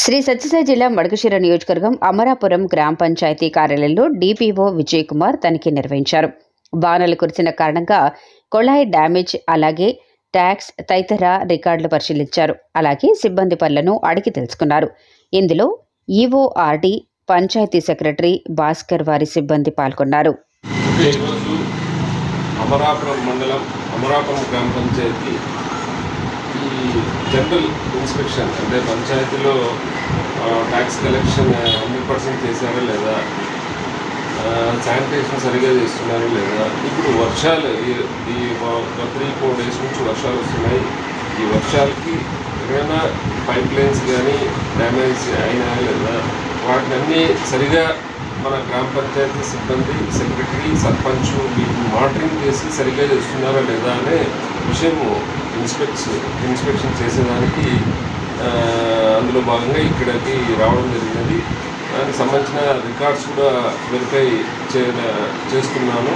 శ్రీ సత్యసాయి జిల్లా మడకశిర నియోజకవర్గం అమరాపురం గ్రామ పంచాయతీ కార్యాలయంలో డిపిఓ విజయ్ కుమార్ తనిఖీ నిర్వహించారు. వానలు కురిసిన కారణంగా కొళాయి డ్యామేజ్ అలాగే ట్యాక్స్ తదితర రికార్డులు పరిశీలించారు. అలాగే సిబ్బంది పనులను అడిగి తెలుసుకున్నారు. ఇందులో ఈఓఆర్డి పంచాయతీ సెక్రటరీ భాస్కర్ వారి సిబ్బంది పాల్గొన్నారు. అమరాపురం మండలం అమరాపురం గ్రామ పంచాయతీ ఈ జనరల్ ఇన్స్పెక్షన్ అంటే పంచాయతీలో ట్యాక్స్ కలెక్షన్ హండ్రెడ్ పర్సెంట్ చేశారా లేదా? శానిటేషన్ సరిగా చేస్తున్నారా లేదా? ఇప్పుడు వర్షాలు ఈ- ఈ త్రీ ఫోర్ డేస్ నుంచి వర్షాలు వస్తున్నాయి. ఈ వర్షాలకి ఏమైనా పైప్ లైన్స్ కానీ డ్యామేజ్ అయినా లేదా? వాటిని అన్నీ సరిగా మన గ్రామ పంచాయతీ సిబ్బంది సెక్రటరీ సర్పంచ్ వీటిని మానిటరింగ్ చేసి సరిగ్గా చేస్తున్నారా లేదా అనే విషయము ఇన్స్పెక్ట్స్ ఇన్స్పెక్షన్ చేసేదానికి అందులో భాగంగా ఇక్కడికి రావడం జరిగినది. దానికి సంబంధించిన రికార్డ్స్ కూడా వెరిఫై చే చేస్తున్నాను.